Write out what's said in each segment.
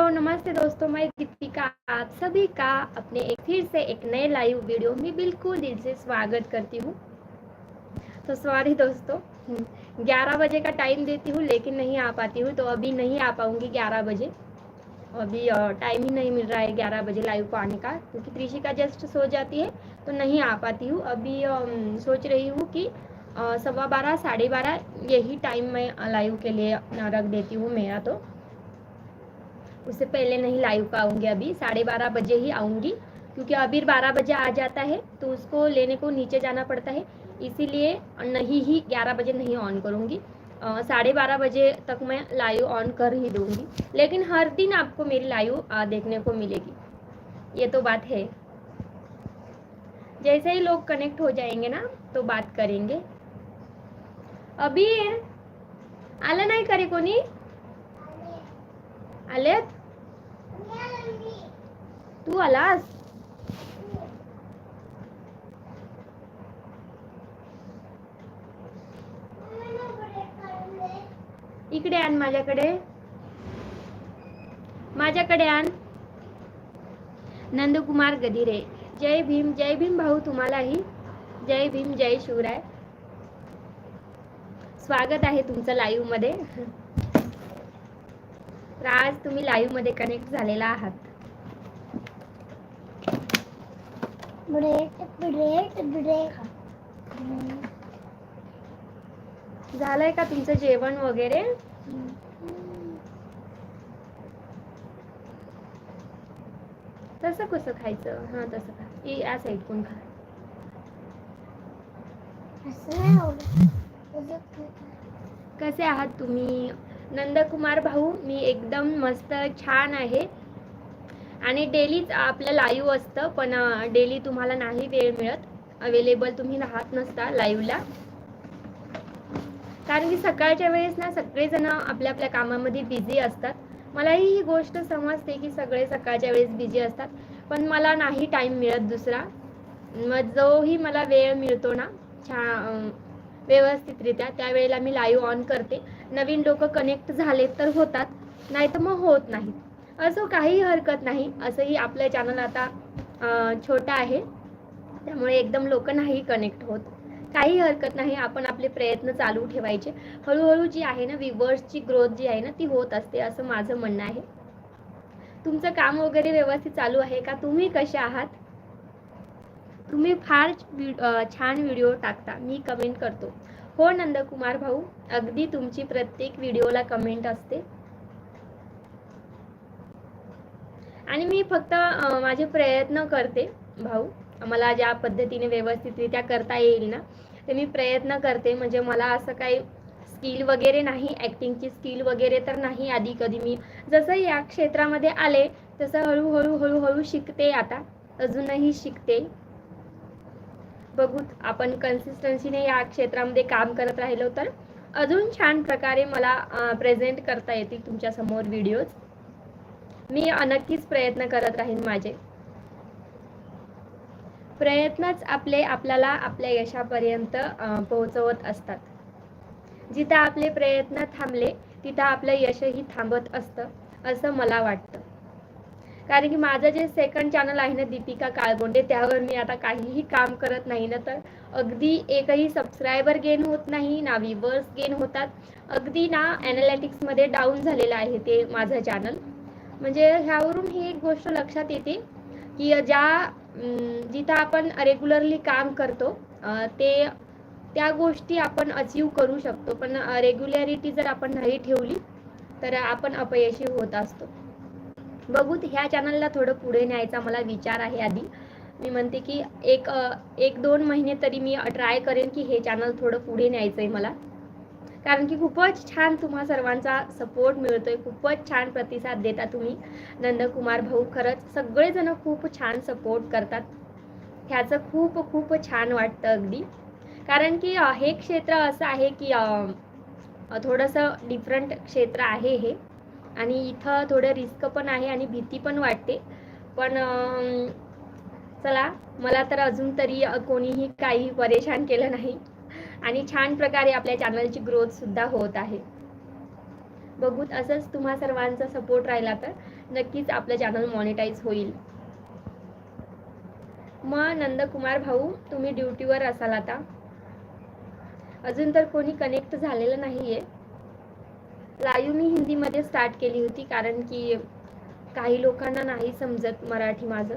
Hello, नमस्ते दोस्तों, मैं दीपिका, आप सभी का अपने एक फिर से एक नए लाइव वीडियो में बिल्कुल दिल से स्वागत करती हूँ। तो सॉरी दोस्तों, ग्यारह बजे का टाइम देती हूँ, लेकिन नहीं आ पाती हूँ तो अभी नहीं आ पाऊँगी ग्यारह बजे। अभी टाइम ही नहीं मिल रहा है ग्यारह बजे लाइव को आने का, क्योंकि त्रिशिका जस्ट सो जाती है तो नहीं आ पाती हूँ। अभी सोच रही हूँ कि सवा बारह, साढ़े बारह, यही टाइम मैं लाइव के लिए रख देती हूँ मेरा तो। उससे पहले नहीं लाइव का आऊँगी अभी, साढ़े बारह बजे ही आऊँगी, क्योंकि अभी बारह बजे आ जाता है तो उसको लेने को नीचे जाना पड़ता है, इसीलिए नहीं ही ग्यारह बजे नहीं ऑन करूँगी। साढ़े बारह बजे तक मैं लाइव ऑन कर ही दूँगी, लेकिन हर दिन आपको मेरी लाइव देखने को मिलेगी। ये तो बात है। जैसे ही लोग कनेक्ट हो जाएँगे ना तो बात करेंगे। अभी आलं नाही करे रे कोणी आलेत? तू आलास? इकडे आण माझ्याकडे. माझ्याकडे आण. नंदकुमार गदिरे. जय भीम जय भीम भाऊ तुम्हालाही. जय भीम जय शिवराय. स्वागत आहे तुमचं लाईव्हमध्ये. तर आज तुम्ही लाईव्हमध्ये कनेक्ट झालेला आहात. ब्रेड ब्रेड ब्रेड झालंय का तुमचं जेवण वगैरे? तसं कसं खायचं? हा तसं खा. या साईड कोण खा. कसे आहात तुम्ही? नंदकुमार भाऊ मी एकदम मस्त छान आहे. आणि डेलीच आपलं लाईव्ह असतं पण डेली तुम्हाला नाही वेळ मिळत. अवेलेबल तुम्ही राहत नसता लाईव्हला कारण की सकाळच्या वेळेस ना सगळेजण आपल्या आपल्या कामामध्ये बिझी असतात. मलाही ही गोष्ट समजते की सगळे सकाळच्या वेळेस बिझी असतात पण मला नाही टाईम मिळत दुसरा. मग जोही मला वेळ मिळतो ना छा व्यवस्थितरित्या त्यावेळेला मी लाईव्ह ऑन करते. नवीन लोक कनेक्ट झाले तर होतात नाही तर मग होत नाहीत. असो काहीही हरकत नाही असंही आपलं चॅनल आता छोटा छोटं आहे. त्यामुळे एकदम लोक नाही कनेक्ट होत. काही हरकत नाही आपण आपले प्रयत्न चालू ठेवायचे. हळूहळू जी आहे ना व्ह्युअर्सची ग्रोथ जी आहे ना ती होत असते असं माझं म्हणणं आहे. तुमचं काम वगैरे व्यवस्थित चालू आहे का? तुम्ही कसे आहात? तुम्ही फार छान व्हिडिओ टाकता. मी कमेंट करतो. हो नंदकुमार भाऊ. अगदी तुमची प्रत्येक व्हिडिओला कमेंट असते. आणि मी फक्त माझे प्रयत्न करते भाऊ. मला ज्या पद्धतीने व्यवस्थितरित्या करता येईल ना ते मी प्रयत्न करते. म्हणजे मला असं काही स्किल वगैरे नाही ॲक्टिंगची स्किल वगैरे तर नाही आधी कधी मी. जसं या क्षेत्रामध्ये आले तसं हळूहळू हळूहळू शिकते आता. अजूनही शिकते. बघूत आपण कन्सिस्टन्सीने या क्षेत्रामध्ये काम करत राहिलो तर. अजून छान प्रकारे मला प्रेझेंट करता येतील तुमच्यासमोर व्हिडिओज मी नक्कीच प्रयत्न करत राहीन माझे. प्रयत्नच आपले आपल्याला आपल्या यशापर्यंत पोहोचवत असतात. जिथं आपले प्रयत्न थांबले तिथं आपलं यशही थांबत असतं असं मला वाटतं. कारण की माझं जे सेकंड चॅनल आहे ना दीपिका काळगोंडे त्यावर मी आता काहीही काम करत नाही ना तर अगदी एकही सबस्क्रायबर गेन होत नाही ना व्ह्युअर्स गेन होतात. अगदी ना ॲनालॅटिक्समध्ये डाऊन झालेलं आहे ते माझं चॅनल म्हणजे ह्यावरून ही एक गोष्ट लक्षात येते की ज्या जिथं आपण रेग्युलरली काम करतो ते त्या गोष्टी आपण अचीव करू शकतो. पण रेग्युलॅरिटी जर आपण नाही ठेवली तर आपण अपयशी होत असतो. बघूत ह्या चॅनलला थोडं पुढे न्यायचा मला विचार आहे आधी. मी म्हणते की एक एक दोन महिने तरी मी ट्राय करेन की हे चॅनल थोडं पुढे न्यायचं आहे मला. कारण की खूपच छान तुम्हा सर्वांचा सपोर्ट मिळतोय खूपच छान प्रतिसाद देता तुम्ही. नंदकुमार भाऊ खरंच सगळेजण खूप छान सपोर्ट करतात. ह्याचं खूप खूप छान वाटतं अगदी. कारण की हे क्षेत्र असं आहे की थोडंसं डिफरंट क्षेत्र आहे हे. आणि इथं थोडं रिस्क पण आहे आणि भीती पण वाटते. पण चला मला तर अजून तरी कोणीही काही परेशान केलं नाही. आणि छान प्रकारे आपल्या चॅनलची ग्रोथ सुद्धा होत आहे. बघूत असंच तुम्हा सर्वांचा सपोर्ट राहिला तर नक्कीच आपलं चॅनल मॉनिटाईज होईल. मग नंदकुमार भाऊ तुम्ही ड्युटीवर असाल आता. अजून तर कोणी कनेक्ट झालेलं नाही आहे लाईव्ह मी हिंदीमध्ये स्टार्ट केली होती कारण की काही लोकांना नाही समजत मराठी माझं.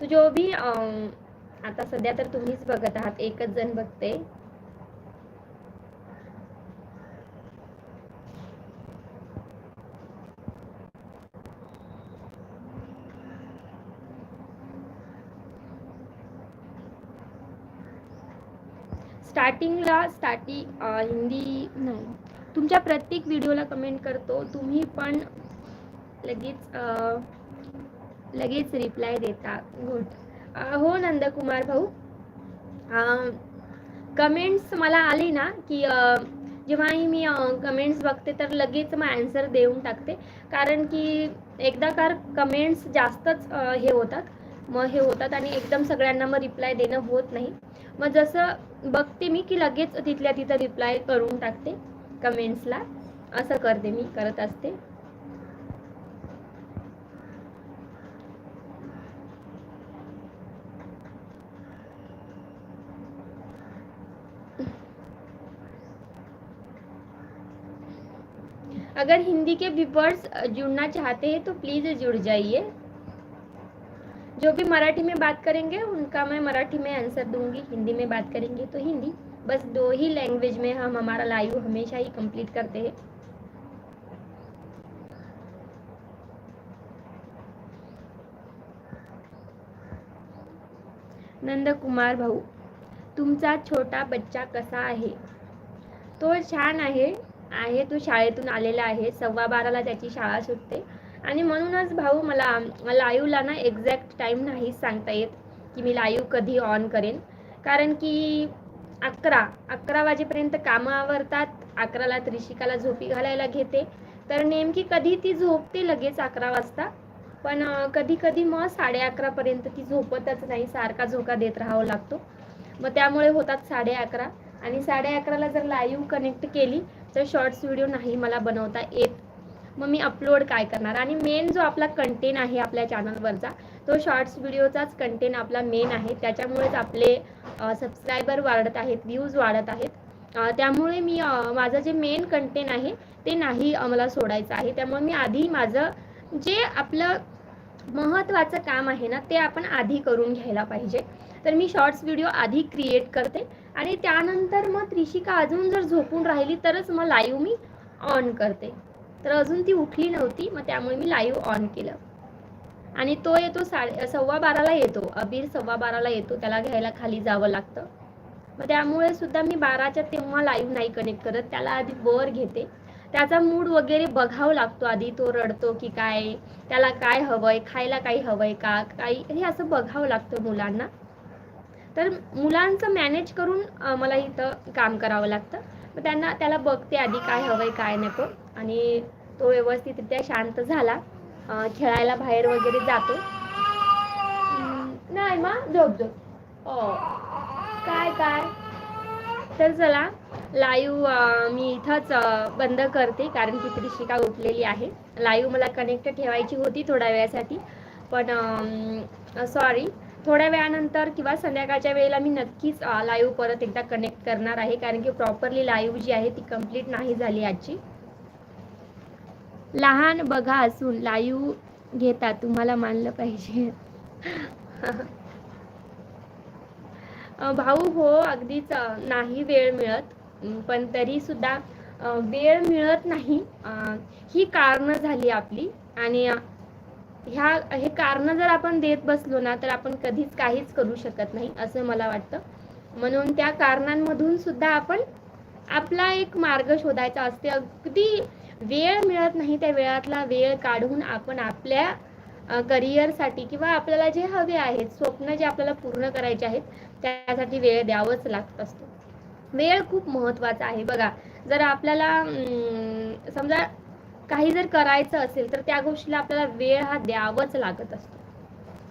तो जो भी आता सध्या तर तुम्हीच बघत आहात एकच जण बघते. स्टार्टिंगला स्टार्टिंग हिंदी नाही. तुमच्या प्रत्येक व्हिडिओला कमेंट करतो. तुम्ही पण लगेच लगेच रिप्लाय देता. गुड हो नंदकुमार भाऊ. कमेंट्स मला आले ना की जेव्हाही मी कमेंट्स बघते तर लगेच मग ॲन्सर देऊन टाकते. कारण की एकदा कार कमेंट्स जास्तच हे होतात. मग हे होतात आणि एकदम सगळ्यांना मग रिप्लाय देणं होत नाही. मग जसं बघते मी की लगेच तिथल्या तिथं रिप्लाय करून टाकते. कमेंट्सला असं करते मी, करत अगर हिंदी के व्यूवर्स जुड़ना चाहते हैं तो प्लीज़ जुड़ जाइए. जो भी मराठी में बात करेंगे, उनका मैं मराठी में आंसर दूँगी, हिंदी में बात करेंगे तो हिंदी. बस दो ही लैंग्वेज में हम हमारा लाइव हमेशा ही कंप्लीट करते हैं। नंदकुमार भाऊ तुमचा छोटा बच्चा कसा आहे? तो छान आहे आहे तो शाळेतून आलेला आहे सव्वा बाराला त्याची शाळा सुटते. आणि म्हणूनच भाऊ मला लाईव्हला ना एक्झॅक्ट टाईम नाही सांगता येत की मी लाईव्ह कधी ऑन करेन. कारण की अकरा. अकरा वाजेपर्यंत कामं आवरतात. अकराला त्रिशिकाला झोपी घालायला घेते. तर नेमकी कधी ती झोपते? लगेच अकरा वाजता. पण कधी कधी मग साडे अकरापर्यंत ती झोपतच नाही. सारखा झोका देत राहावं लागतो. मग त्यामुळे होतात साडे अकरा. आणि साडे अकराला जर लाईव्ह कनेक्ट केली तर शॉर्ट्स व्हिडिओ नाही मला बनवता येत. मग मी अपलोड काय करणार? आणि मेन जो आपला कंटेंट आहे आपल्या चॅनलवरचा तो शॉर्ट्स व्हिडिओचाच कंटेंट आपला मेन आहे. त्याच्यामुळेच आपले सबस्क्रायबर वाढत आहेत व्ह्यूज वाढत आहेत. त्यामुळे मी माझं जे मेन कंटेंट आहे ते नाही मला सोडायचं आहे. त्यामुळे मी आधी माझं जे आपलं महत्त्वाचं काम आहे ना ते आपण आधी करून घ्यायला पाहिजे. तर मी शॉर्ट्स व्हिडिओ आधी क्रिएट करते. आणि त्यानंतर मग त्रिशिका अजून जर झोपून राहिली तरच मग लाईव्ह मी ऑन करते. तर अजून ती उठली नव्हती मग त्यामुळे मी लाईव्ह ऑन केलं. आणि तो येतो साडे सव्वा बाराला येतो. अबीर सव्वा बाराला येतो. त्याला घ्यायला खाली जावं लागतं. मग त्यामुळे सुद्धा मी बाराच्या तेव्हा लाईव्ह नाही कनेक्ट करत. त्याला आधी वर घेते. त्याचा मूड वगैरे बघावं लागतो. आधी तो रडतो की काय? त्याला काय हवंय? खायला काही हवंय का? काही हे असं बघावं लागतं मुलांना. तर मुलांचं मॅनेज करून मला इथं काम करावं लागतं. मग त्यांना त्याला बघते आधी काय हवंय काय नको. आणि तो व्यवस्थितरित्या शांत झाला. खेळायला बाहेर वगैरे जातो. नाही मा झोप झोप. हो. काय काय? तर चला लाईव्ह मी इथंच बंद करते कारण की त्रिशिका उठलेली आहे. लाईव्ह मला कनेक्ट ठेवायची होती थोड्या वेळासाठी पण सॉरी थोड्या वेळानंतर किंवा संध्याकाळच्या वेळेला मी नक्कीच लाईव्ह परत एकदा कनेक्ट करणार आहे कारण की प्रॉपरली लाईव्ह जी आहे ती कंप्लीट नाही झाली आजची. लहान बघा असून लाईव्ह घेता तुम्हाला मानलं पाहिजे. भाऊ हो अगदीच नाही वेळ मिळत. पण तरी सुद्धा वेळ मिळत नाही. ही कारणं झाली आपली. आणि ह्या हे कारणं जर आपण देत बसलो ना तर आपण कधीच काहीच करू शकत नाही असं मला वाटतं. म्हणून त्या कारणांमधून सुद्धा आपण आपला एक मार्ग शोधायचा असते. अगदी वेळ मिळत नाही त्या वेळातला वेळ काढून आपण आपल्या करिअरसाठी किंवा आपल्याला जे हवे आहेत स्वप्न जे आपल्याला पूर्ण करायचे आहेत त्यासाठी वेळ द्यावंच लागत असतो. वेळ खूप महत्त्वाचा आहे. बघा जर आपल्याला समजा काही जर करायचं असेल तर त्या गोष्टीला आपल्याला वेळ हा द्यावाच लागत असतो.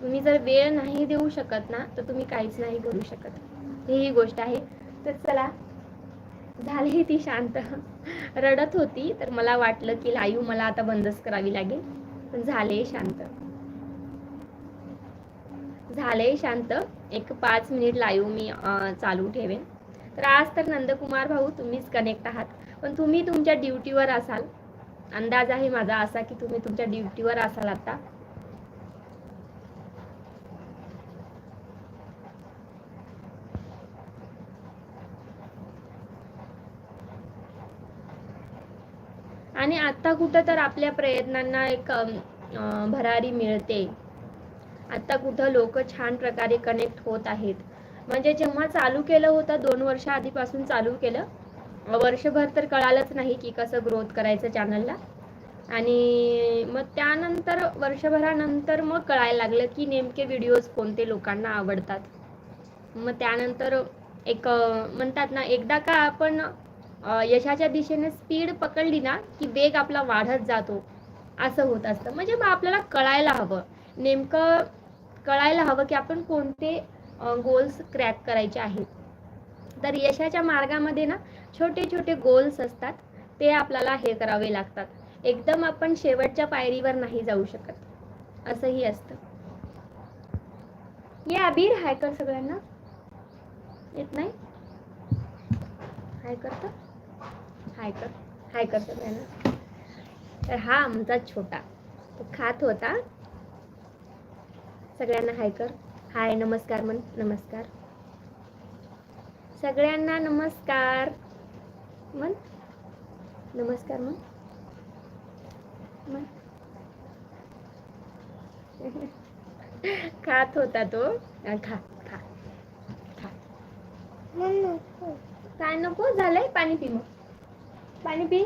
तुम्ही जर वेळ नाही देऊ शकत ना तर तुम्ही काहीच नाही करू शकत. ही गोष्ट आहे. तर चला झाली ती शांत. रडत होती तर मला वाटलं की लाईव्ह मला आता बंदच करावी लागेल. पण झाले शांत. झाले शांत. एक पाच मिनिट लाईव्ह मी चालू ठेवेन. तर आज तर नंदकुमार भाऊ तुम्हीच कनेक्ट आहात. पण तुम्ही तुमच्या ड्युटीवर असाल. अंदाज आहे माझा असा की तुम्ही तुमच्या ड्युटीवर असाल आता. आणि आता कुठं तर आपल्या प्रयत्नांना एक भरारी मिळते. आत्ता कुठं लोक छान प्रकारे कनेक्ट होत आहेत. म्हणजे जेव्हा चालू केलं होतं दोन वर्ष आधीपासून चालू केलं वर्षभर तर कळालंच नाही की कसं ग्रोथ करायचं चॅनलला आणि मग त्यानंतर वर्षभरानंतर मग कळायला लागलं की नेमके व्हिडिओज कोणते लोकांना आवडतात. मग त्यानंतर एक म्हणतात ना एकदा का आपण यशाच्या दिशेने स्पीड पकडली ना की वेग आपला वाढत जातो. असं होत असतं. म्हणजे मग आपल्याला कळायला हवं. नेमकं कळायला हवं की आपण कोणते गोल्स क्रॅक करायचे आहेत. तर यशाच्या मार्गामध्ये ना छोटे छोटे गोल्स असतात. ते आपल्याला हे करावे लागतात. एकदम आपण शेवटच्या पायरीवर नाही जाऊ शकत. असंही असतं. ये अबीर हाय कर सगळ्यांना. येत नाही? हाय करतं? हाय कर हाय कर सगळ्यांना तर हा आमचा छोटा तो खात होता. सगळ्यांना हाय कर. हाय नमस्कार म्हण नमस्कार. सगळ्यांना नमस्कार म्हण नमस्कार म्हण. खात होता तो. खा खा खा. नको काय नको झालंय पाणी पी मग पाणी पी.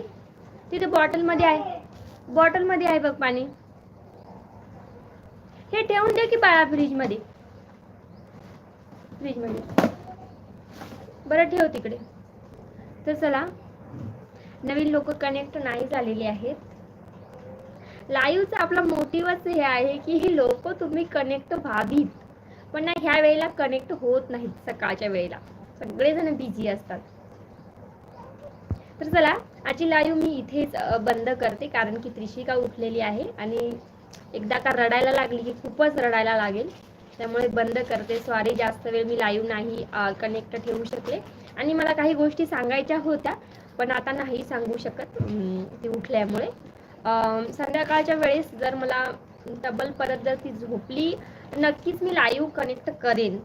तिथे बॉटलमध्ये आहे. बॉटलमध्ये आहे बघ पाणी. हे ठेवून दे की बाळा फ्रीजमध्ये फ्रीजमध्ये बरं ठेव तिकडे. तर चला नवीन लोक कनेक्ट नाही झालेली आहेत. लाईव्हचा आपला मोटिवच हे आहे की हे लोक तुम्ही कनेक्ट व्हावीत. पण ना ह्या वेळेला कनेक्ट होत नाहीत सकाळच्या वेळेला. सगळेजण बिझी असतात. तर चला आजची लाईव्ह मी इथेच बंद करते कारण की त्रिशिका उठलेली आहे आणि एकदा का रडायला लागली की खूपच रडायला लागेल. त्यामुळे बंद करते. सॉरी जास्त वेळ मी लाईव्ह नाही कनेक्ट ठेवू शकले. आणि मला काही गोष्टी सांगायच्या होत्या पण आता नाही सांगू शकत ती उठल्यामुळे. संध्याकाळच्या वेळेस जर मला डबल परत जर ती झोपली नक्कीच मी लाईव्ह कनेक्ट करेन.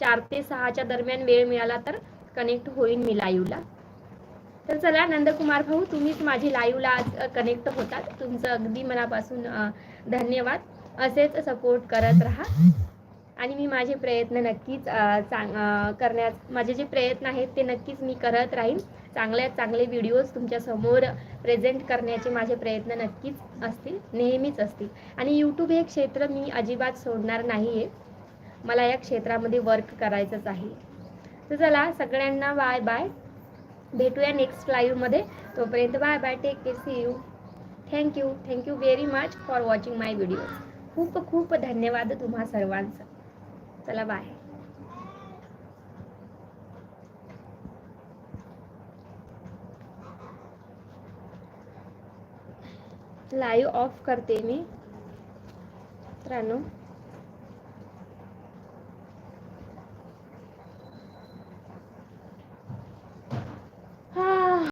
चार ते सहाच्या दरम्यान वेळ मिळाला तर कनेक्ट होईन मी लाईव्हला तर चला नंदकुमार भाऊ तुम्हीच माझी लाईव्हला आज कनेक्ट होतात. तुमचं अगदी मनापासून धन्यवाद. असेच सपोर्ट करत राहा. आणि मी माझे प्रयत्न नक्कीच चांग करण्यास करण्यात माझे जे प्रयत्न आहेत ते नक्कीच मी करत राहीन. चांगल्यात चांगले व्हिडिओज तुमच्यासमोर प्रेझेंट करण्याचे माझे प्रयत्न नक्कीच असतील नेहमीच असतील. आणि यूट्यूब हे क्षेत्र मी अजिबात सोडणार नाही आहे मला या क्षेत्रामध्ये वर्क करायचंच आहे. तर चला सगळ्यांना बाय बाय भेटूया नेक्स्ट लाईव्हमध्ये तोपर्यंत bye bye take care see you thank you thank you very much for watching my video खूप खूप धन्यवाद तुम्हा सर्वांचं. चला बाय लाईव्ह ऑफ करते मी. मित्रांनो